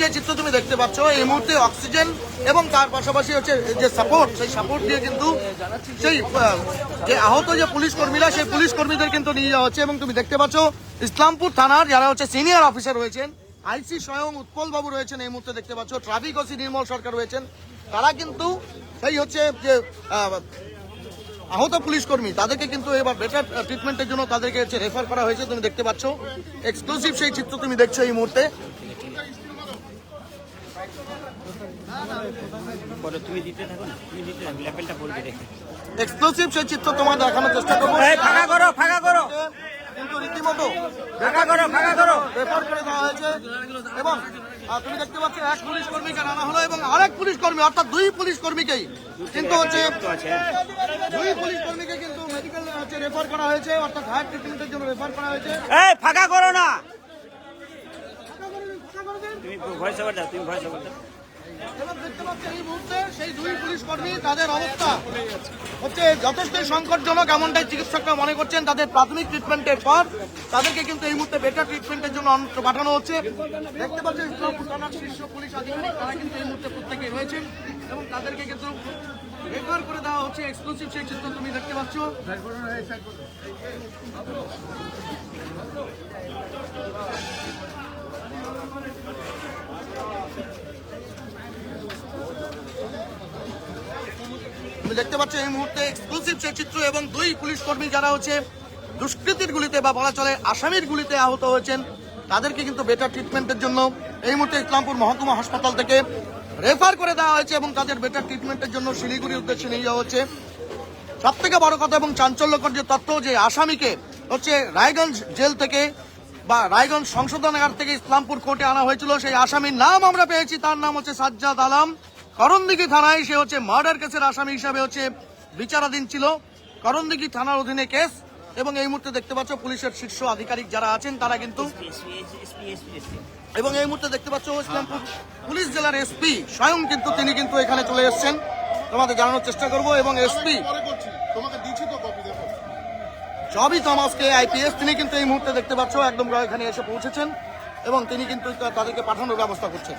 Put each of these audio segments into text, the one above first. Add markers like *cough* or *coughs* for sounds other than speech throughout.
যে চিত্র তুমি দেখতে পাচ্ছ, এই মুহূর্তে অক্সিজেন এবং তার পাশাপাশি হচ্ছে যে সাপোর্ট সেই সাপোর্ট দিয়ে কিন্তু সেই যে আহত যে পুলিশ কর্মীরা, সেই পুলিশ কর্মীদের কিন্তু নিয়ে যাওয়া হচ্ছে। এবং তুমি দেখতে পাচ্ছ, ইসলামপুর থানার যারা হচ্ছে সিনিয়র অফিসার রয়েছেন, আইসি স্বয়ং উৎপল বাবু রয়েছেন এই মুহূর্তে দেখতে পাচ্ছ। ট্রাফিক ওসি নির্মল সরকার রয়েছেন। তারা কিন্তু সেই হচ্ছে যে আহত পুলিশ কর্মী তাদেরকে কিন্তু এবার বেটার ট্রিটমেন্টের জন্য তাদেরকে হচ্ছে রেফার করা হয়েছে তুমি দেখতে পাচ্ছ। এক্সক্লুসিভ সেই চিত্র তুমি দেখছ এই মুহূর্তে। পরে তুমি দিতে থাকো না তুমি দিতে লেভেলটা পড়বে দেখে। এক্সক্লুসিভ সেই চিত্র তোমার দেখানোর চেষ্টা করব। ফাঁকা করো ফাঁকা করো। কিন্তু রীতিমতো ফাঁকা করো ফাঁকা করো। রেফার করে দেওয়া হয়েছে। এবং তুমি দেখতে পাচ্ছ এক পুলিশ কর্মীকে আনা হলো এবং আরেক পুলিশ কর্মী অর্থাৎ দুই পুলিশ কর্মীকেই কিন্তু হচ্ছে দুই পুলিশ কর্মীকে কিন্তু মেডিকেল হচ্ছে রেফার করা হয়েছে অর্থাৎ হায়ার ট্রিটমেন্টের জন্য রেফার করা হয়েছে। এই ফাঁকা করো না। তুমি ভয়েস ওভার দাও তুমি ভয়েস ওভার দাও। এবং সেই দুই পুলিশ কর্মী, তাদের অবস্থা হচ্ছে যথেষ্টই সংকটজনক, এমনটাই চিকিৎসকরা মনে করছেন। তাদের প্রাথমিক ট্রিটমেন্টের পর তাদেরকে কিন্তু এই মুহূর্তে বেটার ট্রিটমেন্টের জন্য পাঠানো হচ্ছে। দেখতে পাচ্ছেন শীর্ষ পুলিশ আধিকারিক তারা কিন্তু এই মুহূর্তে প্রত্যেকে রয়েছেন এবং তাদেরকে কিন্তু রেফার করে দেওয়া হচ্ছে এক্সক্লুসিভ সেই চিত্র তুমি দেখতে পাচ্ছ। দেখতে পাচ্ছ এই মুহূর্তে এক্সক্লুসিভ সেই চিত্র এবং দুই পুলিশ কর্মী যারা হচ্ছে দুষ্কৃতির গুলিতে বা বলা চলে আসামির গুলিতে আহত হয়েছেন, তাদেরকে কিন্তু বেটার ট্রিটমেন্টের জন্য এই মুহূর্তে ইসলামপুর মহকুমা হাসপাতাল থেকে রেফার করে দেওয়া হয়েছে এবং তাদের বেটার ট্রিটমেন্টের জন্য শিলিগুড়ির উদ্দেশ্যে নিয়ে যাওয়া হচ্ছে। সব থেকে বড় কথা এবং চাঞ্চল্যকর যে তথ্য যে আসামিকে হচ্ছে রায়গঞ্জ জেল থেকে বা রায়গঞ্জ সংশোধনাগার থেকে ইসলামপুর কোর্টে আনা হয়েছিল, সেই আসামির নাম আমরা পেয়েছি, তার নাম হচ্ছে সাজ্জাদ আলম। করণদিঘি থানায় সে হচ্ছে মার্ডার কেসের আসামি হিসাবে হচ্ছে বিচারাধীন ছিল। করণদিঘি থানার অধীনে কেস এবং এই মুহূর্তে দেখতে পাচ্ছ পুলিশের শীর্ষ আধিকারিক যারা আছেন তারা কিন্তু এবং এই মুহূর্তে দেখতে পাচ্ছ ইসলামপুর পুলিশ জেলার এসপি স্বয়ং কিন্তু তিনি কিন্তু এখানে চলে এসছেন। তোমাদের জানানোর চেষ্টা করব এবং এসপি পরে তোমাকে তো কপি দেখো। জবি থমাসকে আইপিএস তিনি কিন্তু এই মুহূর্তে দেখতে পাচ্ছ একদম এখানে এসে পৌঁছেছেন এবং তিনি কিন্তু তাদেরকে পাঠানোর ব্যবস্থা করছেন।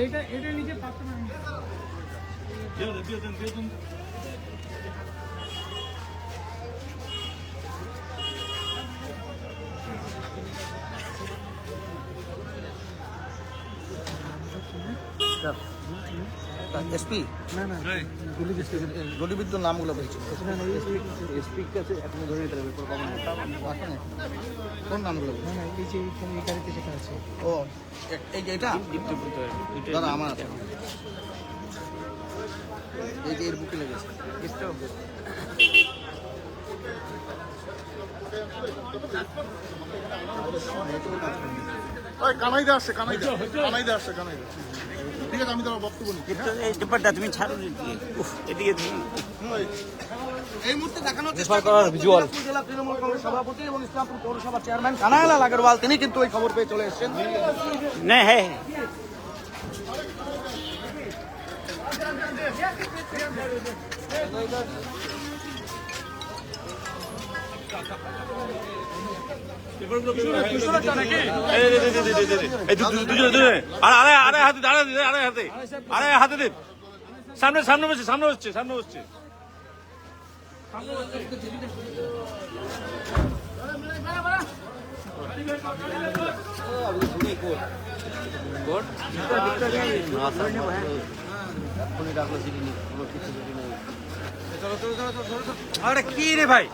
এইটা এটা নিচে পাঁচটা এসপি? না না গুলি নামগুলো বলছি। না না এসপির কাছে এখনও ধরে নিতে হবে? কোন নামগুলো? না না এই যে এই গাড়িতে যেটা আছে। ও এই যে এটা? দাদা আমার আছে। এই যে এর বুকে লেগেছে। কানাইদা আসছে কানাইদা কানাইদা আসছে কানাইদা। ঠিক আছে আমি তোমার বক্তব্য নিচ্ছি হ্যাঁ? এই তুমি ছাড়ো এদিকে। মুহূর্তে দেখানোর চেষ্টা করব ভিজুয়াল জেলা তৃণমূল কংগ্রেস সভাপতি এবং ইসলামপুর পৌরসভা চেয়ারম্যান কানাইলাল আগরওয়াল তিনি কিন্তু এই খবর পেয়ে চলে এসেছেন। না হ্যাঁ হাতে দিন সামনে সামনে বসছে সামনে বসছে সামনে বসছে আরে কি রে ভাই?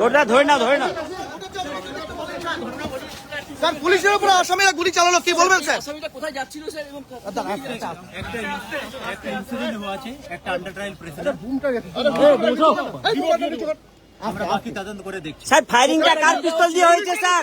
ওটা ধরে না ধরে না স্যার পুলিশের উপরে আসামিরা গুলি চালালো কি বলবেন স্যার? আসামিটা কোথায় যাচ্ছিল স্যার এবং একটা একটা ইনসিডেন্ট হওয়া আছে একটা আন্ডার ট্রায়াল প্রেসিডেন্ট আমরা বাকি তদন্ত করে দেখছি। স্যার ফায়ারিংটা কার পিস্তল দিয়ে হয়েছে স্যার?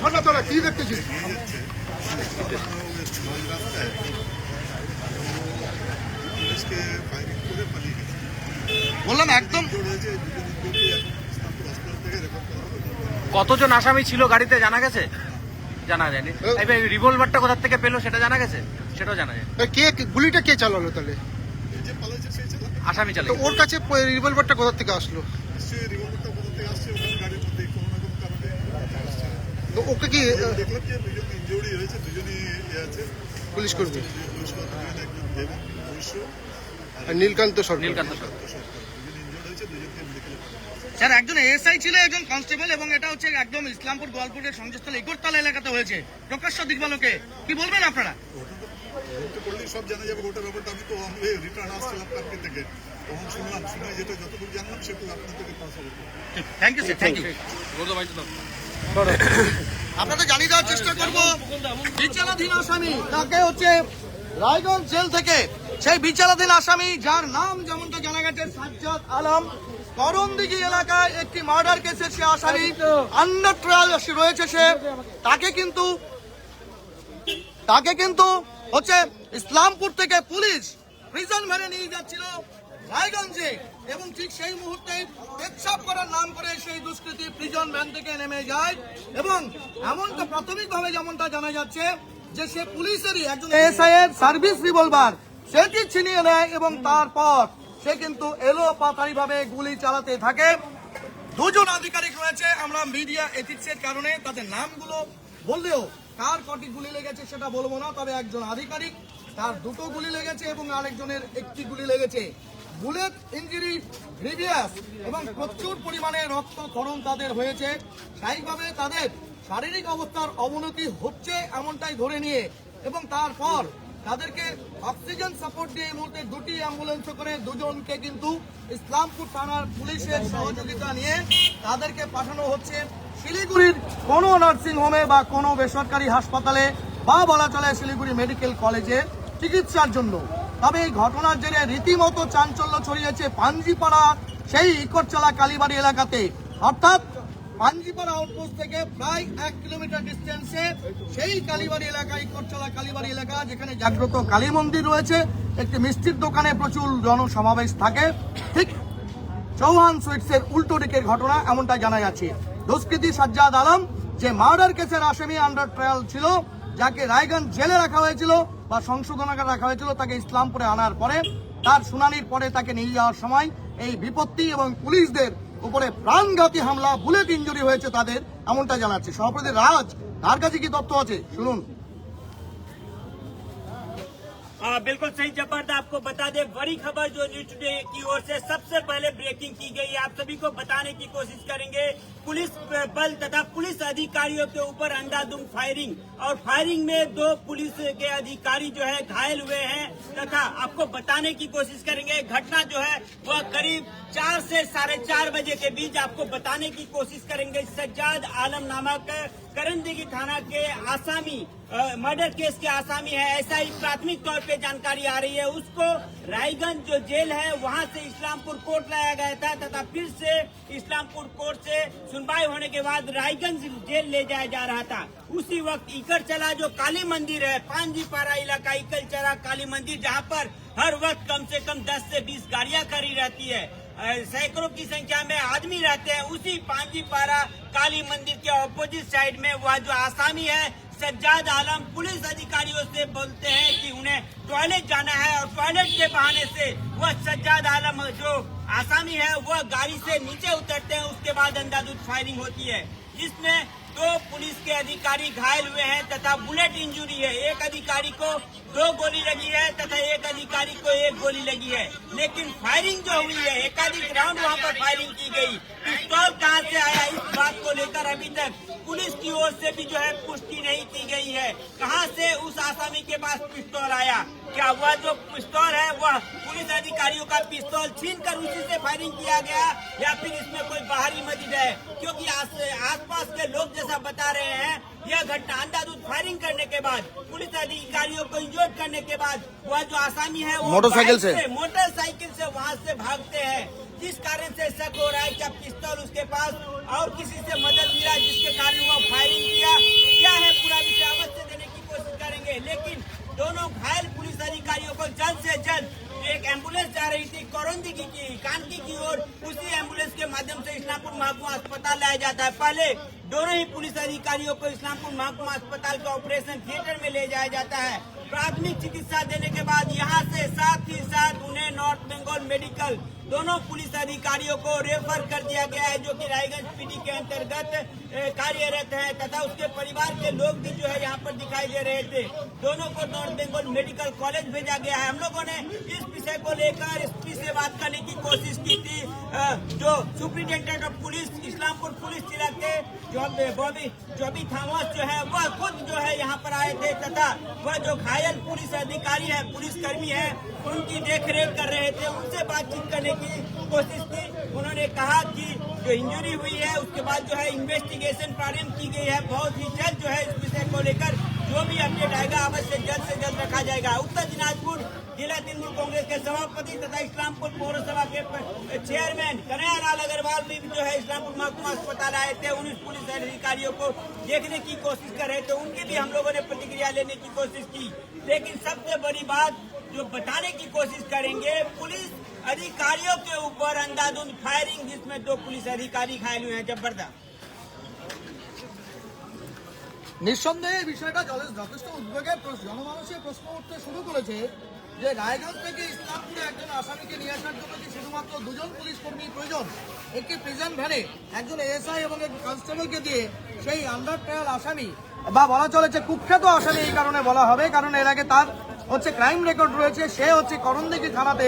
তোরা কি দেখতেছিস? বললাম একদম কতজন আসামি ছিল গাড়িতে জানা গেছে? জানা যায়নি। রিভলভারটা কোথা থেকে পেল সেটা জানা গেছে? সেটাও জানা যায় কে গুলিটা কে চালালো তাহলে? আসামি চালে তো ওর কাছে রিভলভারটা কোথা থেকে আসলো নিশ্চয়ই রিভলভারটা কোথা থেকে আসছে ওখানে গাড়ির মধ্যে কোনো না কোনো কারণে আসছে তো ওকে কি দেখলাম যে দুজন হয়েছে দুজনই ইয়ে আছে। পুলিশ করবে পুলিশ কর্মী একজন দেবন আর নীলকান্ত সরকার। নীলকান্ত সরকার। দুজন হয়েছে দুজনকে মেডিকেলে স্যার একজন এএসআই ছিল একজন কনস্টেবল এবং এটা হচ্ছে একদম ইসলামপুর গোয়ালপুরের সংযুক্ত ইগরতলা এলাকাতে হয়েছে। প্রকাশ্য দিকবালোকে কি বলবেন আপনারা? সব জানা যাবে গোটা ব্যাপারটা আমি তো রিটার্ন আসছিলাম কালকে থেকে। তখন শুনলাম শুনে যেটা যতটুকু জানলাম সেটুকু আপনাদেরকে thank you sir thank you *coughs* আপনাদের জানিয়ে দেওয়ার চেষ্টা করব। বিচারাধীন আসামি, তাকে হচ্ছে রায়গঞ্জ জেল থেকে সেই বিচারাধীন আসামি, যার নাম যেমনটা জানা গেছে, সাজ্জাদ আলম। করণদিঘি এলাকায় একটি মার্ডার কেসের সে আসামি আন্ডার ট্রায়াল রয়েছে সে। তাকে কিন্তু তাকে কিন্তু হচ্ছে ইসলামপুর থেকে পুলিশ প্রিজন ভ্যানে নিয়ে যাচ্ছিল রায়গঞ্জে। এবং ঠিক সেই মুহূর্তে পেচ্ছাপ করার নাম করে সেই দুষ্কৃতী প্রিজন ভ্যান থেকে নেমে যায়। এবং এমনটা প্রাথমিকভাবে যেমনটা জানা যাচ্ছে যে সে পুলিশেরই একজন এসআই এর সার্ভিস রিভলভার সেটি ছিনিয়ে নেয় এবং তারপর সে কিন্তু এলো পাতারি ভাবে গুলি চালাতে থাকে। দুজন আধিকারিক রয়েছে, আমরা মিডিয়া এথিক্সের কারণে তাদের নামগুলো বললেও কার কটি গুলি লেগেছে সেটা বলব না, তবে একজন আধিকারিক, তার দুটো গুলি লেগেছে এবং আরেকজনের একটি গুলি লেগেছে। বুলেট ইঞ্জুরি গ্রিভিয়াস এবং প্রচুর পরিমাণে রক্তক্ষরণ তাদের হয়েছে। স্বাভাবিকভাবে তাদের শারীরিক অবস্থার অবনতি হচ্ছে এমনটাই ধরে নিয়ে এবং তারপর তাদেরকে অক্সিজেন সাপোর্ট দিয়ে এই মুহূর্তে দুটি অ্যাম্বুলেন্স করে দুজনকে কিন্তু ইসলামপুর থানার পুলিশের সহযোগিতা নিয়ে তাদেরকে পাঠানো হচ্ছে। শিলিগুড়ির কোনো নার্সিং হোমে বা কোনো বেসরকারি হাসপাতালে বা বলা চলে শিলিগুড়ি মেডিকেল কলেজে চিকিৎসার জন্য। তবে এই ঘটনার জেরে রীতিমতো চাঞ্চল্য ছড়িয়েছে পাঞ্জিপাড়া, সেই ইকরচালা কালীবাড়ি এলাকাতে। অর্থাৎ পাঞ্জিপাড়া আউটপোস্ট থেকে প্রায় এক কিলোমিটার ডিস্টেন্সে সেই কালীবাড়ি এলাকা ইকরচলা কালীবাড়ি এলাকা, যেখানে জাগ্রত কালী মন্দির রয়েছে। একটি মিষ্টির দোকানে প্রচুর জনসমাবেশ থাকে। ঠিক চৌহান সুইটসের উল্টো দিকের ঘটনা এমনটা জানা যাচ্ছে। দুষ্কৃতী সাজ্জাদ আলম, যে মার্ডার কেসের আসামি আন্ডার ট্রায়াল ছিল যাকে রায়গঞ্জ জেলে রাখা হয়েছিল বা সংশোধনাগার রাখা হয়েছিল তাকে ইসলামপুরে আনার পরে তার শুনানির পরে তাকে নিয়ে যাওয়ার সময় এই বিপত্তি এবং পুলিশদের উপরে প্রাণঘাতী হামলা বুলেট ইঞ্জুরি হয়েছে তাদের এমনটা জানাচ্ছে সভাপতি রাজ তার কাছে কি তথ্য আছে শুনুন हाँ बिल्कुल सही जबरदस्त आपको बता दें बड़ी खबर जो न्यूज टुडे की ओर से सबसे पहले ब्रेकिंग की गई है आप सभी को बताने की कोशिश करेंगे पुलिस बल तथा पुलिस अधिकारियों के ऊपर अंधाधुंध फायरिंग और फायरिंग में दो पुलिस के अधिकारी जो है घायल हुए हैं तथा आपको बताने की कोशिश करेंगे। घटना जो है, वह करीब चार से साढ़े चार बजे के बीच आपको बताने की कोशिश करेंगे। सज्जाद आलम नामक करंदगी थाना के आसामी मर्डर केस के आसामी है। ऐसा ही प्राथमिक तौर पे जानकारी आ रही है। उसको रायगंज जो जेल है, वहाँ से इस्लामपुर कोर्ट लाया गया था तथा फिर से इस्लामपुर कोर्ट से सुनवाई होने के बाद रायगंज जेल ले जाया जा रहा था। उसी वक्त चला जो काली मंदिर है पांजी पारा इलाका इकल चला काली मंदिर, जहाँ पर हर वक्त कम से कम 10 से 20 गाड़ियाँ खड़ी रहती है। सैकड़ों की संख्या में आदमी रहते हैं। उसी पांची पारा काली मंदिर के ऑपोजिट साइड में वह जो आसामी है, सज्जाद आलम पुलिस अधिकारियों से बोलते हैं कि उन्हें टॉयलेट जाना है और टॉयलेट के बहाने से वह सज्जाद आलम जो आसामी है, वह गाड़ी से नीचे उतरते हैं। उसके बाद अंधाधुंध फायरिंग होती है, जिसमें दो पुलिस के अधिकारी घायल हुए हैं तथा बुलेट इंजरी है। एक अधिकारी को दो गोली लगी है तथा एक अधिकारी को एक गोली लगी है। लेकिन फायरिंग जो हुई है, एकाधिक राउंड वहाँ पर फायरिंग की गई। पिस्तौल कहाँ से आया, इस बात को लेकर अभी तक पुलिस की ओर से भी जो है पुष्टि नहीं की गई है। कहाँ से उस आसामी के पास पिस्तौल आया? क्या वह जो पिस्तौल है वह पुलिस अधिकारियों का पिस्तौल छीन कर उसी से फायरिंग किया गया या फिर इसमें कोई बाहरी मजिद है? क्योंकि आस, आसपास के लोग जैसा बता रहे हैं यह घटना अंधाधुंध फायरिंग करने के बाद पुलिस अधिकारियों को इंजोर्ड करने के बाद वह जो आसामी है वो मोटरसाइकिल से। मोटरसाइकिल से वहाँ से भागते हैं। जिस कारण से शक हो रहा है क्या पिस्तौल उसके पास और किसी से मदद मिला जिसके कारण वह फायरिंग किया क्या है पूरा विषय अवश्य देने की कोशिश करेंगे लेकिन दोनों घायल पुलिस अधिकारियों को जल्द से जल्द एक एंबुलेंस जा रही थी करौंदी की, की कानकी की ओर उसी एंबुलेंस के माध्यम से इस्लामपुर महाकुमा अस्पताल लाया जाता है। पहले दोनों ही पुलिस अधिकारियों को इस्लामपुर महाकुमा अस्पताल के ऑपरेशन थिएटर में ले जाया जाता है। प्राथमिक चिकित्सा देने के बाद यहाँ से साथ ही साथ उन्हें नॉर्थ बंगाल मेडिकल दोनों पुलिस अधिकारियों को रेफर कर दिया गया है, जो कि रायगंज पीडी के अंतर्गत कार्यरत है, तथा उसके परिवार के लोग भी जो है यहाँ पर दिखाई दे रहे थे। दोनों को नॉर्थ बंगाल मेडिकल कॉलेज भेजा गया है। हम लोगों ने इस विषय को लेकर एसपी से बात करने की कोशिश की थी। जो superintendent of police, Islampur police जिला के जो बॉबी, जॉबी थॉमस जो है, वह खुद जो है यहाँ पर आए थे, तथा वह जो घायल पुलिस अधिकारी है पुलिस कर्मी है उनकी देख रेख कर रहे थे, उनसे बातचीत करने की कोशिश की। उन्होंने कहा कि जो इंजरी हुई है, उसके बाद जो है इन्वेस्टिगेशन प्रारंभ की गई है। बहुत ही जल्द जो है इस विषय को लेकर जो भी अपडेट आएगा अवश्य जल्द से जल्द रखा जाएगा। उत्तर दिनाजपुर जिला तृणमूल कांग्रेस के सभापति तथा इस्लामपुर पौरसभा के चेयरमैन कन्हैयालाल अग्रवाल भी जो है इस्लामपुर महकुमा अस्पताल आए थे। उन्नीस पुलिस अधिकारियों को देखने की कोशिश कर रहे थे। उनकी भी हम लोगों ने प्रतिक्रिया लेने की कोशिश की। लेकिन सबसे बड़ी बात जो बताने की कोशिश करेंगे पुलिस अधिकारियों के ऊपर अंधाधुंध फायरिंग जिसमें दो पुलिस अधिकारी घायल हुए हैं जबरदस्त নিঃসন্দেহে এই বিষয়টা জলে- যথেষ্ট উদ্বেগের প্রশ্ন জনমানুষের প্রশ্ন উঠতে শুরু করেছে যে রায়গঞ্জ থেকে ইসলামপুরে একজন আসামিকে নিয়ে আসার জন্য কি শুধুমাত্র দুজন পুলিশ কর্মী প্রয়োজন একটি প্রিজন ভ্যানে একজন এএসআই এবং একজন কনস্টেবলকে দিয়ে সেই আন্ডার ট্রায়াল আসামি বা বলা চলে যে কুখ্যাত আসামি এই কারণে বলা হবে, কারণ এর আগে তার হচ্ছে ক্রাইম রেকর্ড রয়েছে, সে হচ্ছে করণদিঘি থানাতে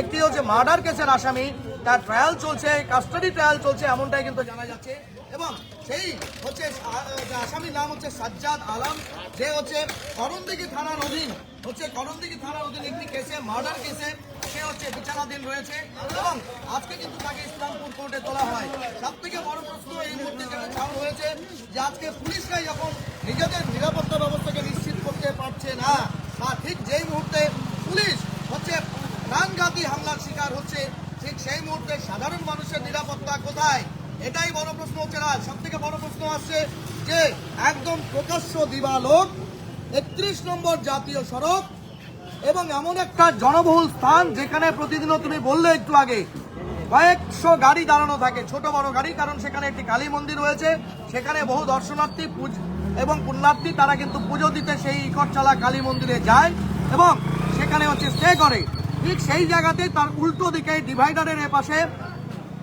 একটি হচ্ছে মার্ডার কেসের আসামি। তার ট্রায়াল চলছে কাস্টাডি ট্রায়াল চলছে এমনটাই কিন্তু জানা যাচ্ছে। এবং সেই হচ্ছে আসামির নাম হচ্ছে সাজ্জাদ আলম, যে হচ্ছে করণদিঘি থানার অধীন, হচ্ছে করণদিঘি থানার অধীন একটি কেসে মার্ডার কেসে সে হচ্ছে বিচারাধীন রয়েছে। এবং আজকে কিন্তু তাকে ইসলামপুর কোর্টে তোলা হয়। সব থেকে বড় প্রশ্ন এই মুহূর্তে যেটা যে আজকে পুলিশরাই যখন নিজেদের নিরাপত্তা ব্যবস্থাকে নিশ্চিত করতে পারছে না, বা ঠিক যেই মুহূর্তে পুলিশ হচ্ছে প্রাণঘাতী হামলার শিকার হচ্ছে, ঠিক সেই মুহূর্তে সাধারণ মানুষের নিরাপত্তা কোথায়? এটাই বড় প্রশ্ন হচ্ছে না। সব থেকে বড় প্রশ্ন আসছে যে একদম প্রকাশ্য দিবালোক, একত্রিশ নম্বর জাতীয় সড়ক এবং এমন একটা জনবহুল স্থান যেখানে প্রতিদিনও তুমি বললে একটু আগে কয়েকশো গাড়ি দাঁড়ানো থাকে, ছোট বড় গাড়ি, কারণ সেখানে একটি কালী মন্দির রয়েছে। সেখানে বহু দর্শনার্থী এবং পুণ্যার্থী, তারা কিন্তু পুজো দিতে সেই ইকটচালা কালী মন্দিরে যায় এবং সেখানে হচ্ছে স্টে করে। ঠিক সেই জায়গাতে তার উল্টো দিকে ডিভাইডারের এপাশে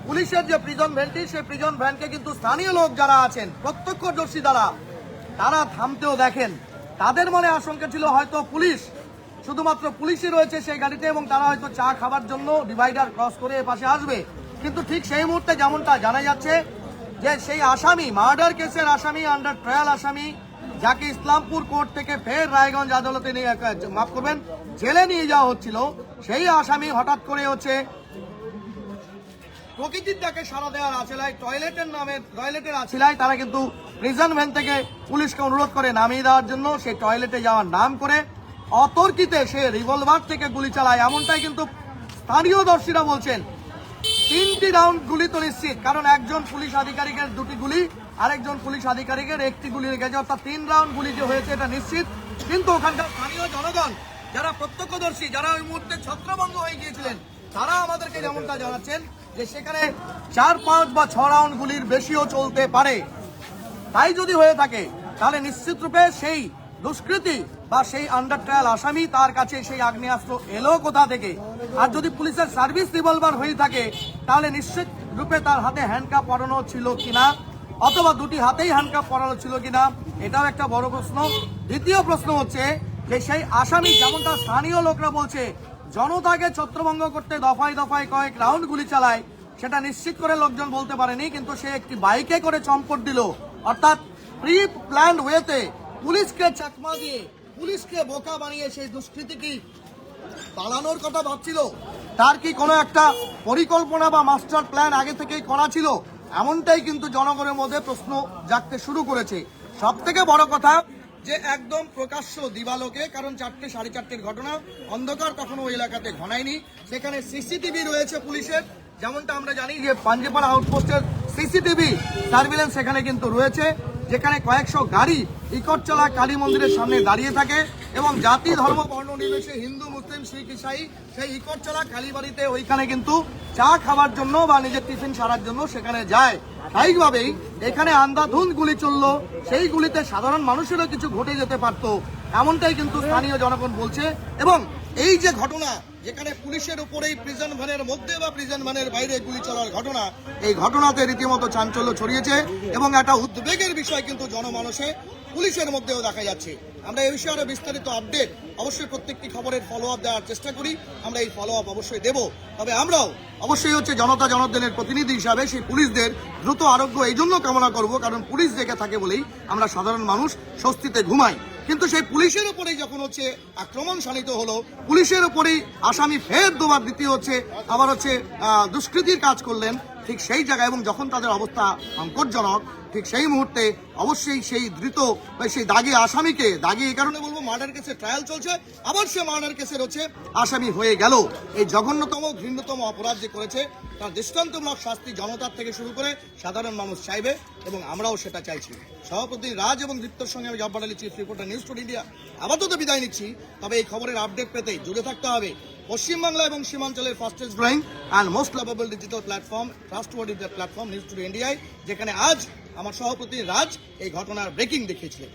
পুলিশের যে প্রিজন ভ্যানটি, সেই প্রিজন ভ্যানকে কিন্তু স্থানীয় লোক যারা আছেন, প্রত্যক্ষদর্শী দ্বারা তারা থামতেও দেখেন। তাদের মনে আশঙ্কা ছিল হয়তো পুলিশ শুধুমাত্র পুলিশই রয়েছে সেই গাড়িতে এবং তারা হয়তো চা খাবার জন্য ডিভাইডার ক্রস করে এ পাশে আসবে। কিন্তু ঠিক সেই মুহূর্তে যেমনটা জানা যাচ্ছে যে সেই আসামি মার্ডার কেসের আসামি আন্ডার ট্রায়াল আসামি যাকে ইসলামপুর কোর্ট থেকে ফের রায়গঞ্জ আদালতে নিয়ে মাফ করবেন, জেলে নিয়ে যাওয়া হচ্ছিল। সেই আসামি হঠাৎ করে হচ্ছে প্রকৃতির ডাকে সারা দেওয়ার আছিলায় টয়লেটের নামে টয়লেটের আছিলায় তারা কিন্তু প্রিজন ভ্যান থেকে পুলিশকে অনুরোধ করে নামিয়ে দেওয়ার জন্য সেই টয়লেটে যাওয়ার নাম করে অতর্কিতে সে রিভলভার থেকে গুলি চালায়, এমনটাই কিন্তু স্থানীয় দর্শীরা বলছেন। তিনটি রাউন্ড গুলি তো নিশ্চিত, কারণ একজন পুলিশ আধিকারিকের দুটি গুলি, আরেকজন পুলিশ আধিকারিকের একটি গুলি গেছে অর্থাৎ তিন রাউন্ড গুলি যে হয়েছে এটা নিশ্চিত। কিন্তু ওখানকার স্থানীয় জনগণ, যারা প্রত্যক্ষদর্শী, যারা ওই মুহূর্তে ছত্রভঙ্গ হয়ে গিয়েছিলেন, তারা আমাদেরকে যেমনটা জানাচ্ছেন যে সেখানে চার, পাঁচ বা ছ রাউন্ড গুলির বেশিও চলতে পারে। তাই যদি হয়ে থাকে, তাহলে নিশ্চিত রূপে সেই দুষ্কৃতী বা সেই আন্ডার ট্রায়াল আসামি তার কাছে সেই আগ্নেয়াস্ত্র এলো কোথা থেকে? আর যদি পুলিশের সার্ভিস রিভলভার হয়ে থাকে, তাহলে নিশ্চিত রূপে তার হাতে হ্যান্ডকাপ পরানো ছিল কিনা? অথবা দুটি হাতেই হ্যান্ডকাপ পরানো ছিল কিনা? এটাও একটা বড় প্রশ্ন। দ্বিতীয় প্রশ্ন হচ্ছে যে সেই আসামি যেমনটা স্থানীয় লোকরা বলছে, জনতাকে ছত্রভঙ্গ করতে দফায় দফায় কয়েক রাউন্ড গুলি চালায়, সেটা নিশ্চিত করে লোকজন বলতে পারেনি, কিন্তু সে একটি বাইকে করে চম্পট দিল। অর্থাৎ প্রি প্ল্যান্ড ওয়েতে পুলিশকে চাকমা দিয়ে পুলিশকে বোকা বানিয়ে সেই দুষ্কৃতি কি পালানোর কথা ভাবছিল। তার কি কোনো একটা পরিকল্পনা বা মাস্টার প্ল্যান আগে থেকেই করা ছিল? এমনটাই কিন্তু জনগণের মধ্যে প্রশ্ন জাগতে শুরু করেছে। সব থেকে বড় কথা যে একদম প্রকাশ্য দিবালোকে, কারণ চারটে সাড়ে চারটের ঘটনা, অন্ধকার কখনো ওই এলাকাতে ঘনায়নি। সেখানে সিসিটিভি রয়েছে পুলিশের, যেমনটা আমরা জানি যে পাঞ্জেপাড়া আউটপোস্টের সিসিটিভি সার্ভিলেন্স সেখানে কিন্তু রয়েছে। যেখানে কয়েকশো গাড়ি ইকটচলা কালী মন্দিরের সামনে দাঁড়িয়ে থাকে এবং জাতি, ধর্ম, বর্ণ, নির্বিশেষে হিন্দু, মুসলিম, শিখ, ইসাই সেই ইকটচলা কালীবাড়িতে ওইখানে কিন্তু চা খাওয়ার জন্য বা নিজের টিফিন সারার জন্য সেখানে যায়। স্বাভাবিকভাবেই এখানে আন্ধাধুন গুলি চলল। সেই গুলিতে সাধারণ মানুষেরও কিছু ঘটে যেতে পারতো। এমনটাই কিন্তু স্থানীয় জনগণ বলছে। এবং এই যে ঘটনা যেখানে পুলিশের উপরেই প্রিজন ভ্যানের মধ্যে বা প্রিজন ভ্যানের বাইরে গুলি চলার ঘটনা, এই ঘটনাতে রীতিমতো চাঞ্চল্য ছড়িয়েছে এবং একটা উদ্বেগের বিষয় কিন্তু জনমানসে পুলিশের মধ্যেও দেখা যাচ্ছে। আমরা এই বিষয়ে আরও বিস্তারিত আপডেট অবশ্যই প্রত্যেকটি খবরের ফলো আপ দেওয়ার চেষ্টা করি। আমরা এই ফলো আপ অবশ্যই দেব। তবে আমরাও অবশ্যই হচ্ছে জনতা জনার্দনের প্রতিনিধি হিসাবে সেই পুলিশদের দ্রুত আরোগ্য এই জন্য কামনা করব, কারণ পুলিশ জেগে থাকে বলেই আমরা সাধারণ মানুষ স্বস্তিতে ঘুমাই। কিন্তু সেই পুলিশের উপরেই যখন হচ্ছে আক্রমণ শানিত হলো, পুলিশের উপরেই আসামি ফের দোবার দিতে হচ্ছে, আবার হচ্ছে দুষ্কৃতির কাজ করলেন। ঠিক সেই জায়গায় এবং যখন তাদের অবস্থা সংকটজনক, ঠিক সেই মুহূর্তে অবশ্যই সেই ধৃত বা সেই দাগি আসামিকে, দাগি এই কারণে বলব মার্ডার কেসের ট্রায়াল চলছে, আবার সে মার্ডার কেসের হচ্ছে আসামি হয়ে গেল। এই জঘন্যতম, ঘৃণ্যতম অপরাধ যে করেছে, তার দৃষ্টান্তমূলক শাস্তি জনতার থেকে শুরু করে সাধারণ মানুষ চাইবে এবং আমরাও সেটা চাইছি। সভাপতি রাজ এবং দীপ্তর সঙ্গে আমি Jabbar Ali chief reporter news today India আপাতত বিদায় নিচ্ছি, তবে এই খবরের আপডেট পেতে জুড়ে থাকতে হবে। পশ্চিমবাংলা এবং সীমাঞ্চলের fastest growing and most lovable digital platform first word platform news today ইন্ডিয়ায় যেখানে আজ আমার সভাপতি রাজ এই ঘটনার ব্রেকিং দেখিয়েছিলেন।